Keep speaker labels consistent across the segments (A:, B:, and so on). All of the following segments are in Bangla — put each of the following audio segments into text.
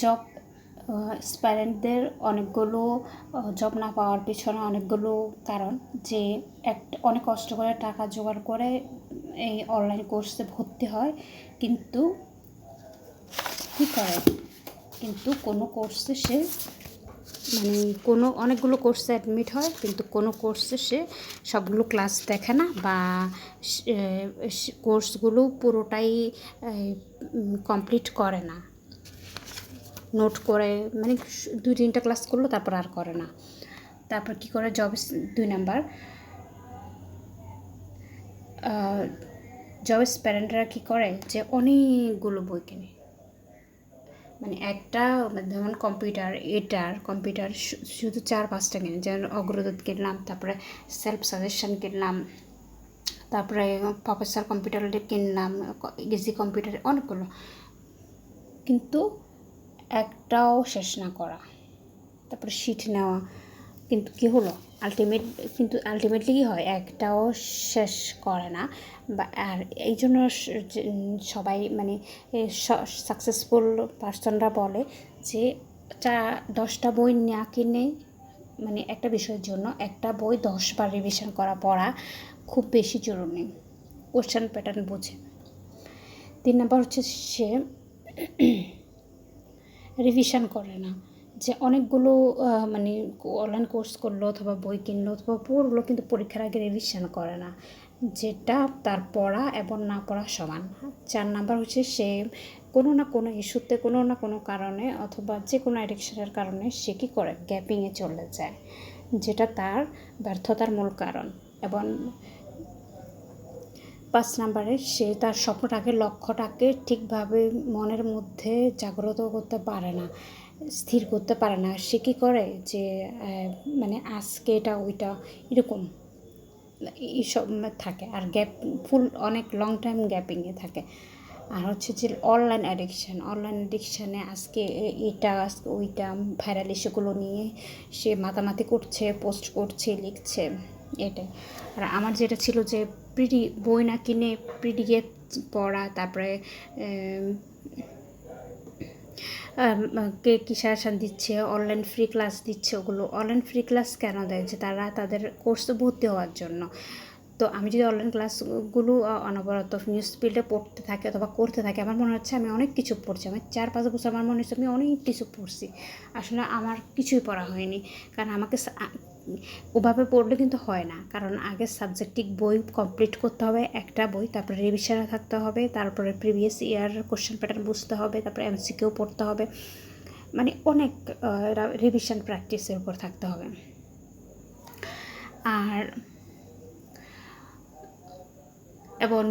A: জব স্প্যারেন্টদের অনেকগুলো জব না পাওয়ার পিছনে অনেকগুলো কারণ যে একটা, অনেক কষ্ট করে টাকা জোগাড় করে এই অনলাইন কোর্সে ভর্তি হয়, কিন্তু কী করে? কিন্তু কোনো কোর্সে সে মানে কোনো, অনেকগুলো কোর্সে অ্যাডমিট হয়, কিন্তু কোনো কোর্সে সে সবগুলো ক্লাস দেখে না বা কোর্সগুলো পুরোটাই কমপ্লিট করে না। নোট করে মানে দুই তিনটা ক্লাস করল, তারপর আর করে না। তারপর কি করে? জব দুই নাম্বার। জবের প্যারেন্টরা কী করে? যে অনেকগুলো বই কেনে। মানে একটা, যেমন কম্পিউটার, এটার কম্পিউটার শুধু চার পাঁচটা কিনে। যেমন অগ্রদূত কিনলাম, তারপরে সেলফ সাজেশন কিনলাম, তারপরে প্রফেসর কম্পিউটার কিনলাম ইজি কম্পিউটার অনেকগুলো। কিন্তু একটাও শেষ না করা। তারপরে শিট নেওয়া। কিন্তু কী হলো? আলটিমেট কিন্তু আলটিমেটলি কী হয়? একটাও শেষ করে না। বা, আর এই জন্য সবাই মানে সাকসেসফুল পার্সনরা বলে যে চা দশটা বই না কিনে মানে একটা বিষয়ের জন্য একটা বই দশবার রিভিশন করা পড়া খুব বেশি জরুরি। কোশ্চেন প্যাটার্ন বুঝে। তিন নম্বর হচ্ছে সে রিভিশন করে না। যে অনেকগুলো মানে অনলাইন কোর্স করল অথবা বই কিনলো অথবা পড়ল কিন্তু পরীক্ষার আগে রিভিশন করে না। যেটা তার পড়া এবং না পড়া সমান। চার নাম্বার হচ্ছে সে কোনো না কোনো ইস্যুতে কোনো না কোনো কারণে অথবা যে কোনো অ্যাডিকশনের কারণে সে কী করে? গ্যাপিংয়ে চলে যায়। যেটা তার ব্যর্থতার মূল কারণ। এবং পাঁচ নাম্বারে, সে তার স্বপ্নটাকে, লক্ষ্যটাকে ঠিকভাবে মনের মধ্যে জাগ্রত করতে পারে না, স্থির করতে পারে না। সে কী করে যে মানে আজকে এটা, ওইটা, এরকম এইসব থাকে। আর গ্যাপ, ফুল অনেক লং টাইম গ্যাপিংয়ে থাকে। আর হচ্ছে যে অনলাইন অ্যাডিকশান অনলাইন অ্যাডিকশানে আজকে এটা, আজকে ওইটা ভাইরাল ইস্যুগুলো নিয়ে সে মাতামাতি করছে পোস্ট করছে, লিখছে, এটাই। আর আমার যেটা ছিল যে প্রিডি বই না কিনে পিডিএফ পড়া, তারপরে কে কী সাজেশান দিচ্ছে অনলাইন ফ্রি ক্লাস দিচ্ছে, ওগুলো অনলাইন ফ্রি ক্লাস কেন দেয়? যে তারা তাদের কোর্সে ভর্তি হওয়ার জন্য। তো আমি যদি অনলাইন ক্লাসগুলো অনবরত নিউজ ফিল্ডে পড়তে থাকি অথবা করতে থাকি, আমার মনে হচ্ছে আমি অনেক কিছু পড়ছি। আমি চার পাঁচ বছর আমার মনে হচ্ছে আমি অনেক কিছু পড়ছি। আসলে আমার কিছুই পড়া হয়নি। কারণ আমাকে ওভাবে পড়লে কিন্তু হয় না। কারণ আগে সাবজেক্টিক বই কমপ্লিট করতে হবে, একটা বই, তারপরে রিভিশনে থাকতে হবে, তারপরে প্রিভিয়াস ইয়ার কোশ্চেন প্যাটার্ন বুঝতে হবে, তারপরে এমসিকেও পড়তে হবে। মানে অনেক রিভিশন প্র্যাকটিসের উপর থাকতে হবে। আর এবং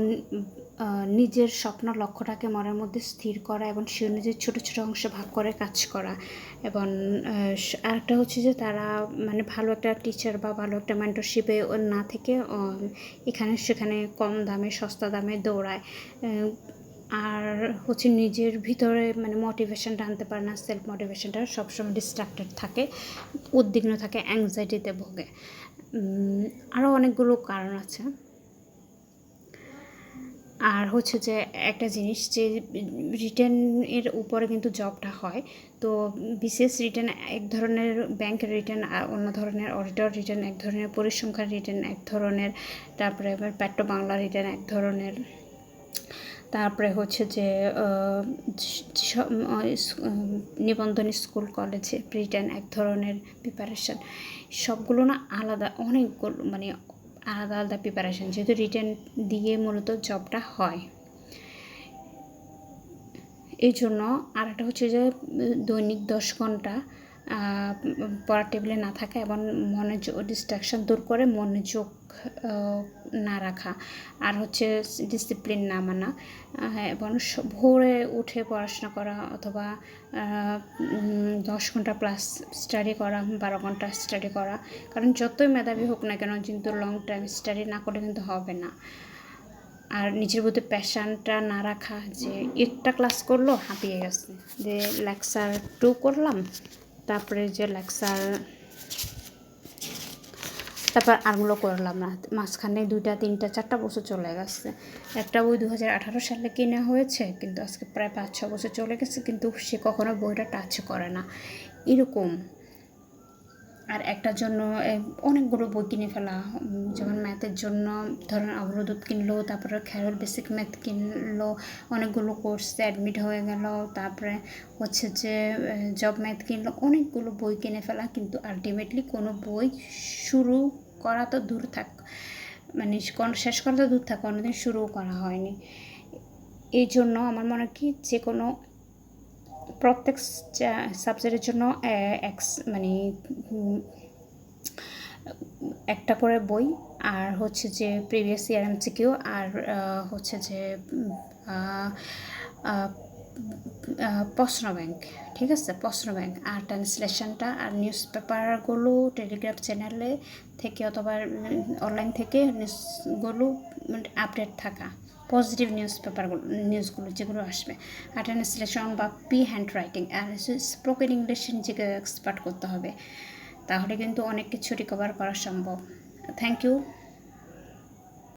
A: নিজের স্বপ্ন লক্ষ্যটাকে মনের মধ্যে স্থির করা এবং সে নিজের ছোটো ছোটো অংশে ভাগ করে কাজ করা। এবং আরেকটা হচ্ছে যে তারা মানে ভালো একটা টিচার বা ভালো একটা মেন্টরশিপে না থেকে এখানে সেখানে কম দামে, সস্তা দামে দৌড়ায়। আর হচ্ছে নিজের ভিতরে মানে মোটিভেশনটা আনতে পারে না সেলফ মোটিভেশনটা সবসময় ডিস্ট্রাক্টেড থাকে, উদ্বিগ্ন থাকে অ্যাংজাইটিতে ভোগে। আরও অনেকগুলো কারণ আছে। আর হচ্ছে যে একটা জিনিস যে রিটার্নের উপরে কিন্তু জবটা হয়, তো বিশেষ রিটার্ন এক ধরনের, ব্যাংক রিটার্ন আর অন্য ধরনের, অডিটর রিটার্ন এক ধরনের, পরিসংখ্যান রিটার্ন এক ধরনের, তারপরে আবার পেট্রো বাংলা রিটার্ন এক ধরনের, তারপরে হচ্ছে যে নিবন্ধন স্কুল, কলেজে রিটার্ন এক ধরনের প্রিপারেশান সবগুলো না আলাদা, অনেকগুলো মানে আলাদা আলাদা প্রিপারেশান যেহেতু রিটার্ন দিয়ে মূলত জবটা হয়। এই জন্য আর একটা হচ্ছে যে দৈনিক দশ ঘণ্টা পড়ার টেবিলে না থাকা এবং মনোযোগ ডিস্ট্রাকশন দূর করে মনোযোগ না রাখা। আর হচ্ছে ডিসিপ্লিন না মানা। এবং ভোরে উঠে পড়াশোনা করা অথবা দশ ঘণ্টা প্লাস স্টাডি করা, বারো ঘণ্টা স্টাডি করা। কারণ যতই মেধাবী হোক না কেন কিন্তু লং টাইম স্টাডি না করলে কিন্তু হবে না। আর নিজের মধ্যে প্যাশানটা না রাখা যে, একটা ক্লাস করল, হাঁপিয়ে গেছে। যে লেকচার টু করলাম তারপরে যে লেকচার, তারপর আরগুলো করলাম না মাঝখানে দুইটা, তিনটা, চারটা বছর চলে গেছে। একটা বই দু হাজার আঠারো সালে কেনা হয়েছে, কিন্তু আজকে প্রায় পাঁচ, ছ বছর চলে গেছে, কিন্তু সে কখনো বইটা টাচ করে না। এরকম আর একটার জন্য অনেকগুলো বই কিনে ফেলা। যেমন ম্যাথের জন্য ধরেন অবরোধ কিনলো, তারপরে খেয়াল বেসিক ম্যাথ কিনলো, অনেকগুলো কোর্সে অ্যাডমিট হয়ে গেল, তারপরে হচ্ছে যে জব ম্যাথ কিনলো, অনেকগুলো বই কিনে ফেলা, কিন্তু আলটিমেটলি কোনো বই শুরু করা তো দূর থাক মানে শেষ করা তো দূর থাক কোনোদিন শুরুও করা হয়নি। এই জন্য আমার মনে কি যে কোনো প্রত্যেক সাবজেক্টের জন্য এক্স মানে একটা করে বই, আর হচ্ছে যে প্রিভিয়াস ইয়ার এমসিকিউ আর হচ্ছে যে প্রশ্ন ব্যাংক ঠিক আছে? প্রশ্ন ব্যাংক আর ট্রান্সলেশনটা আর নিউজ পেপারগুলো টেলিগ্রাম চ্যানেলে থেকে অথবা অনলাইন থেকে নিউজগুলো আপডেট থাকা। পজিটিভ নিউজ পেপারগুলো নিউজগুলো যেগুলো আসবে। আর ট্রান্সলেশন বা পি হ্যান্ড রাইটিং আর স্পোকেন ইংলিশ নিজেকে এক্সপার্ট করতে হবে। তাহলে কিন্তু অনেক কিছু রিকভার করা সম্ভব। Thank you